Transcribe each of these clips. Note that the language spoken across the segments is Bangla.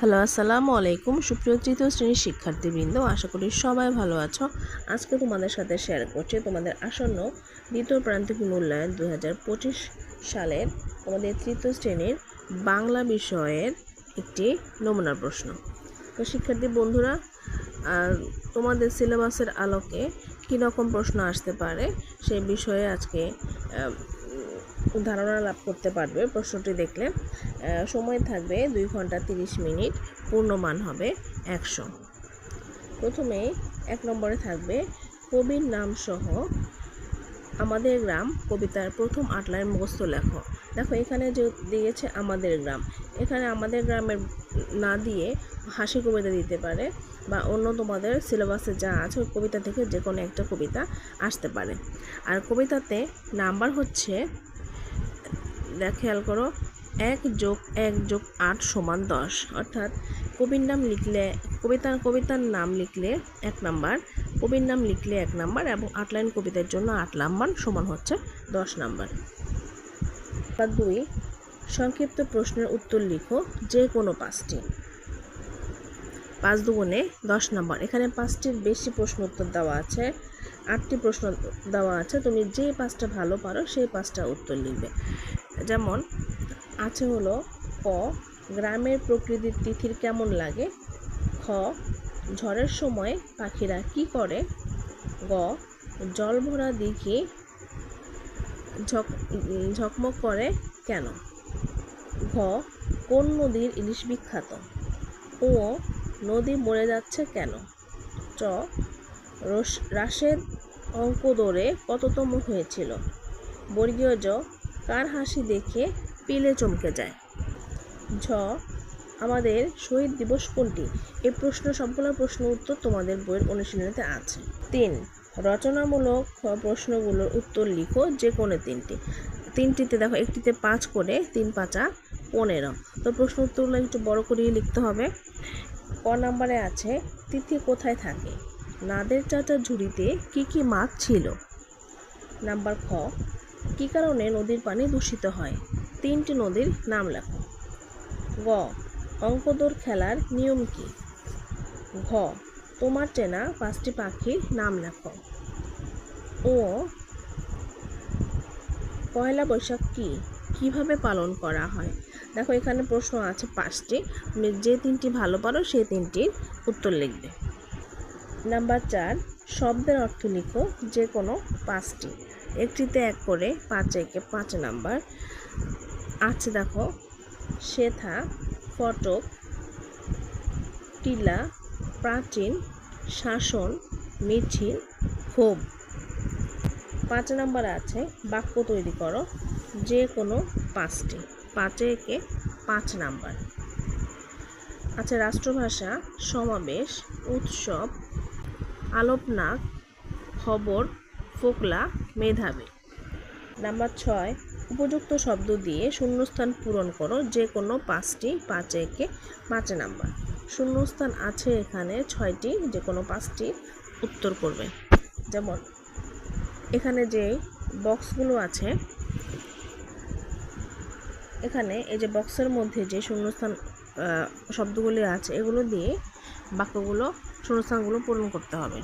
হ্যালো, আসসালামু আলাইকুম। সুপ্রিয় তৃতীয় শ্রেণির শিক্ষার্থীবৃন্দ, আশা করি সবাই ভালো আছো। আজকে তোমাদের সাথে শেয়ার করছি তোমাদের আসন্ন দ্বিতীয় প্রান্তিক মূল্যায়ন দু হাজার পঁচিশ সালের তোমাদের তৃতীয় শ্রেণির বাংলা বিষয়ের একটি নমুনা প্রশ্ন। তো শিক্ষার্থী বন্ধুরা তোমাদের সিলেবাসের আলোকে কী রকম প্রশ্ন আসতে পারে সেই বিষয়ে আজকে ধারণা লাভ করতে পারবে প্রশ্নটি দেখলে। সময় থাকবে দুই ঘণ্টা তিরিশ মিনিট, পূর্ণমান হবে একশো। প্রথমে এক নম্বরে থাকবে কবির নাম সহ আমাদের গ্রাম কবিতার প্রথম আটলাইন মুখস্থ লেখো। দেখো, এখানে যে দিয়েছে আমাদের গ্রাম, এখানে আমাদের গ্রামের না দিয়ে হাসি কবিতা দিতে পারে বা অন্য তোমাদের সিলেবাসে যা আছে ওই কবিতা থেকে যে কোনো একটা কবিতা আসতে পারে। আর কবিতাতে নাম্বার হচ্ছে খেয়াল করো, এক যোগ এক যোগ আট সমান দশ। অর্থাৎ কবির নাম লিখলে, কবিতার কবিতার নাম লিখলে এক নাম্বার, কবির নাম লিখলে এক নাম্বার এবং আট লাইন কবিতার জন্য আট নাম্বার সমান হচ্ছে দশ নাম্বার। বা দুই, সংক্ষিপ্ত প্রশ্নের উত্তর লিখো যে কোনো পাঁচটি। পাঁচ দুগুণে দশ নম্বর। এখানে পাঁচটির বেশি প্রশ্ন উত্তর দেওয়া আছে। আটটি প্রশ্ন দেওয়া আছে, তুমি যে পাঁচটা ভালো পারো সেই পাঁচটা উত্তর লিখবে। যেমন, আছে হলো ক, গ্রামের প্রকৃতির তিথির কেমন লাগে? খ, ঝড়ের সময় পাখিরা কি করে? গ, জল ভরা দিঘি ঝক, ঝকমক করে কেন? ঘ, কোন নদীর ইলিশ বিখ্যাত? ও, নদী মরে যাচ্ছে কেন? চ রাশেদ অঙ্ক দৌড়ে কততম হয়েছিল? বর্গীয় জ কার হাসি দেখে পিলে চমকে যায়? ঝ, আমাদের শহীদ দিবস কোনটি? এই প্রশ্ন সবগুলো প্রশ্ন উত্তর তোমাদের বইয়ের অনুশীলনীতে আছে। তিন, রচনামূলক প্রশ্নগুলোর উত্তর লিখো যে কোনো তিনটি। তিনটিতে দেখো, একটিতে পাঁচ করে, তিন পাঁচা পনেরো। তো প্রশ্ন উত্তরগুলো একটু বড় করিয়ে লিখতে হবে। ক নাম্বারে আছে, তিথি কোথায় থাকে? নাদের চাচার ঝুড়িতে কি কি মাছ ছিল? নাম্বার খ, কি কারণে নদীর পানি দূষিত হয়? তিনটি নদীর নাম লেখো। গ, অঙ্কদোর খেলার নিয়ম কি? ঘ, তোমার চেনা পাঁচটি পাখির নাম লেখো। ও পয়লা বৈশাখ কি? কীভাবে পালন করা হয়? দেখো এখানে প্রশ্ন আছে পাঁচটি। যে তিনটি ভালো পারো সেই তিনটির উত্তর লিখবে। নাম্বার চার, শব্দের অর্থ লিখো যে কোনো পাঁচটি। একটিতে এক করে পাঁচ একে পাঁচ নাম্বার। আছে দেখো, শেথা, ফটক, টিলা, প্রাচীন, শাসন মিছিল ক্ষোভ। পাঁচ নাম্বার আছে, বাক্য তৈরি করো যে কোনো পাঁচটি। পাঁচে একে পাঁচ নাম্বার। আছে রাষ্ট্রভাষা, সমাবেশ, উৎসব আলোপনাক খবর, ফোকলা, মেধাবী। নাম্বার ছয়, উপযুক্ত শব্দ দিয়ে শূন্যস্থান পূরণ করো, যে কোনো পাঁচটি পাঁচ একে পাঁচ নাম্বার। শূন্যস্থান আছে এখানে ছয়টি, যে কোনো পাঁচটি উত্তর করবে। যেমন, এখানে যে বক্সগুলো আছে, এখানে এই যে বক্সের মধ্যে যে শূন্যস্থান শব্দগুলি আছে, এগুলো দিয়ে বাক্যগুলো শূন্যস্থানগুলো পূরণ করতে হবে।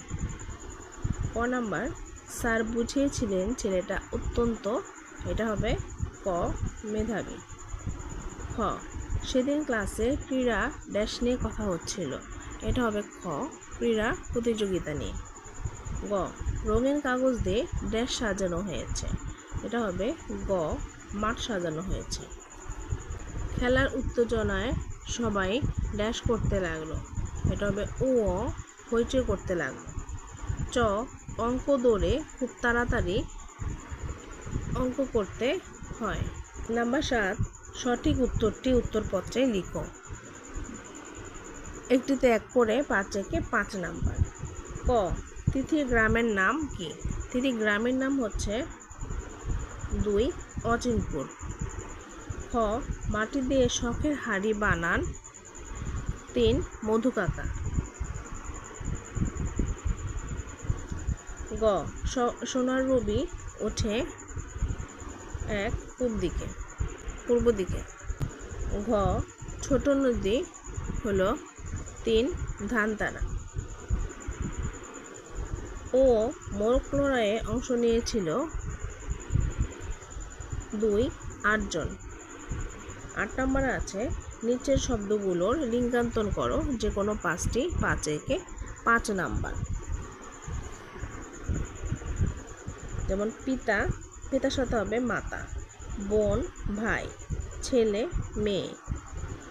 ক নাম্বার, স্যার বুঝিয়েছিলেন ছেলেটা অত্যন্ত, এটা হবে ক, মেধাবী। খ, সেদিন ক্লাসে ক্রীড়া ড্যাশ নিয়ে কথা হচ্ছিল। এটা হবে খ, ক্রীড়া প্রতিযোগিতা নিয়ে। গ, রঙিন কাগজ দিয়ে ড্যাশ সাজানো হয়েছে। এটা হবে গ, মাঠ সাজানো হয়েছে। খেলার উত্তেজনায় সবাই ড্যাশ করতে লাগল। এটা হবে ও, হইচই করতে লাগল। চ, অঙ্ক দৌড়ে খুব তাড়াতাড়ি অঙ্ক করতে হয়। নাম্বার সাত, সঠিক উত্তরটি উত্তরপত্রে লিখো। একটিতে এক করে পাঁচ একে পাঁচ নাম্বার। ক, তিথি গ্রামের নাম কি? তিথি গ্রামের নাম হচ্ছে দুই অচিনপুর। খ, মাটি দিয়ে শখের হাড়ি বানান তিন মধুকাকা গ, স- সোনার রবি ওঠে এক পূব দিকে, পূর্ব দিকে। ঘ, ছোট নদী হলো তিন ধানতারা। ও মোরগ লড়াইয়ে অংশ নিয়েছিল দুই আটজন। আট নম্বরে আছে নিচের শব্দগুলোর লিঙ্গান্তর করো, যে কোনো পাঁচটি, পাঁচ একে পাঁচ নাম্বার। যেমন পিতা, পিতার সাথে হবে মাতা। বোন, ভাই। ছেলে, মেয়ে।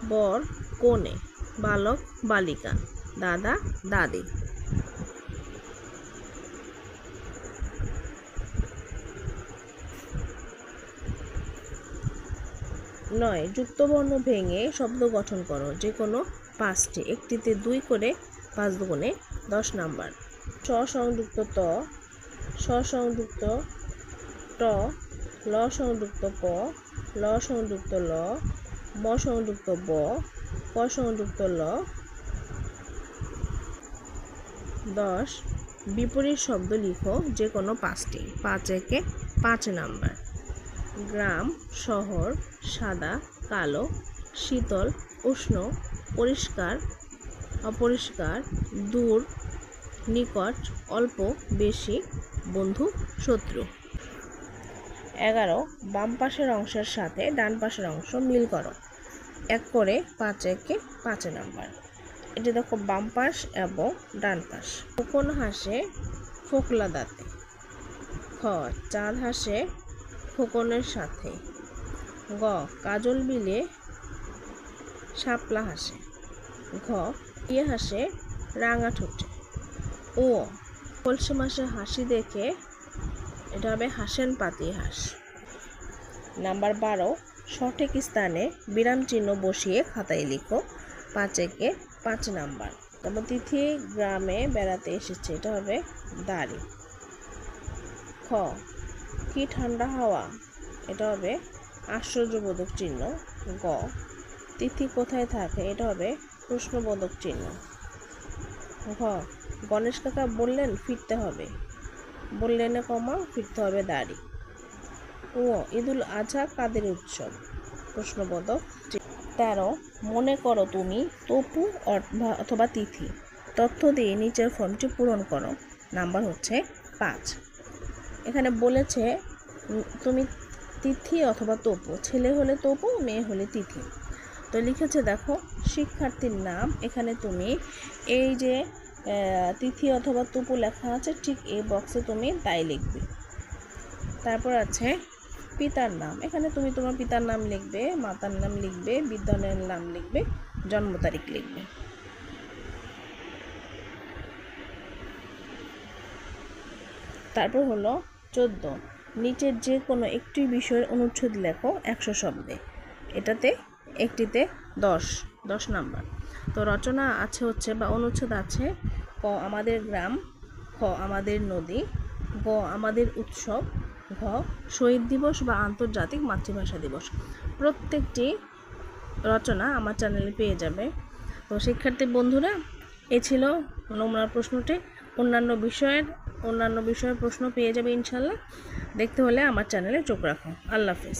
বর, কনে। বালক, বালিকা। দাদা, দাদি। নয়, যুক্তবর্ণ ভেঙে শব্দ গঠন করো, যে কোনো পাঁচটি, একটিতে দুই করে পাঁচ দুগুণে দশ নাম্বার। ছ সংযুক্ত ত, স সংযুক্ত ট, ল সংযুক্ত প ল সংযুক্ত ল, ম সংযুক্ত ব, ক সংযুক্ত ল, দশ। বিপরীত শব্দ লিখো যে কোনো পাঁচটি, পাঁচ একে পাঁচ নাম্বার। গ্রাম, শহর, সাদা, কালো, শীতল, উষ্ণ, পরিষ্কার, অপরিষ্কার, দূর, নিকট, অল্প, বেশি, বন্ধু, শত্রু। এগারো, বাম পাশের অংশের সাথে ডান পাশের অংশ মিল করো। এক করে পাঁচ একে পাঁচ নাম্বার। এটি দেখো বাম পাশ এবং ডান পাশ। কোন হাসে ফোকলা দাঁতে। খ, চাঁদ হাসে খোকনের সাথে। গ কাজল বিলে শাপলা হাসে। ঘ ইয়ে হাসে, রাঙা ঠোঁটে। ও, কলসি মাসে হাসি দেখে এটা হবে হাসেন পাতি হাঁস। নাম্বার বারো, সঠিক স্থানে বিরাম চিহ্ন বসিয়ে খাতায় লিখো। পাঁচ একে পাঁচ নাম্বার। তারপর তিথি গ্রামে বেড়াতে এসেছে, এটা হবে দাড়ি। খ কি ঠান্ডা হাওয়া। এটা হবে আশ্চর্যবোধক চিহ্ন। গ। তিথি কোথায় থাকে? এটা হবে প্রশ্নবোধক চিহ্ন। ঘ। গণেশ কাকা বললেন, ফিরতে হবে। বললেন, কমা, ফিরতে হবে দাড়ি। ও ঈদুল আজহা কাদের উৎসব? প্রশ্নবোধক তেরো। মনে করো তুমি তপু অথবা- অথবা তিথি। তথ্য দিয়ে নিচের ফর্মটি পূরণ করো। নাম্বার হচ্ছে পাঁচ। এখানে বলেছে তুমি তিথি অথবা তপু। ছেলে হলে তপু, মেয়ে হলে তিথি। তো লিখেছে, দেখো, শিক্ষার্থীর নাম, এখানে তুমি এই যে তিথি অথবা তপু লেখা আছে, ঠিক এই বক্সে তুমি তাই লিখবে। তারপর আছে, পিতার নাম। এখানে তুমি তোমার পিতার নাম লিখবে, মাতার নাম লিখবে, বিদ্যালয়ের নাম লিখবে, জন্ম তারিখ লিখবে। তারপর হলো চোদ্দ। নিচের যে কোনো একটি বিষয়ের অনুচ্ছেদ লেখো একশো শব্দে। এটাতে একটিতে দশ দশ নাম্বার। তো রচনা আছে হচ্ছে বা অনুচ্ছেদ আছে, ক আমাদের গ্রাম, খ আমাদের নদী, গ আমাদের উৎসব, ঘ শহীদ দিবস বা আন্তর্জাতিক মাতৃভাষা দিবস। প্রত্যেকটি রচনা আমার চ্যানেলে পেয়ে যাবে। তো শিক্ষার্থী বন্ধুরা, এ ছিল নমুনার প্রশ্নটি। অন্যান্য বিষয়ের অন্যান্য বিষয়ে প্রশ্ন পেয়ে যাবে ইনশাল্লাহ। দেখতে হলে আমার চ্যানেলে চোখ রাখো আল্লাহ হাফেজ।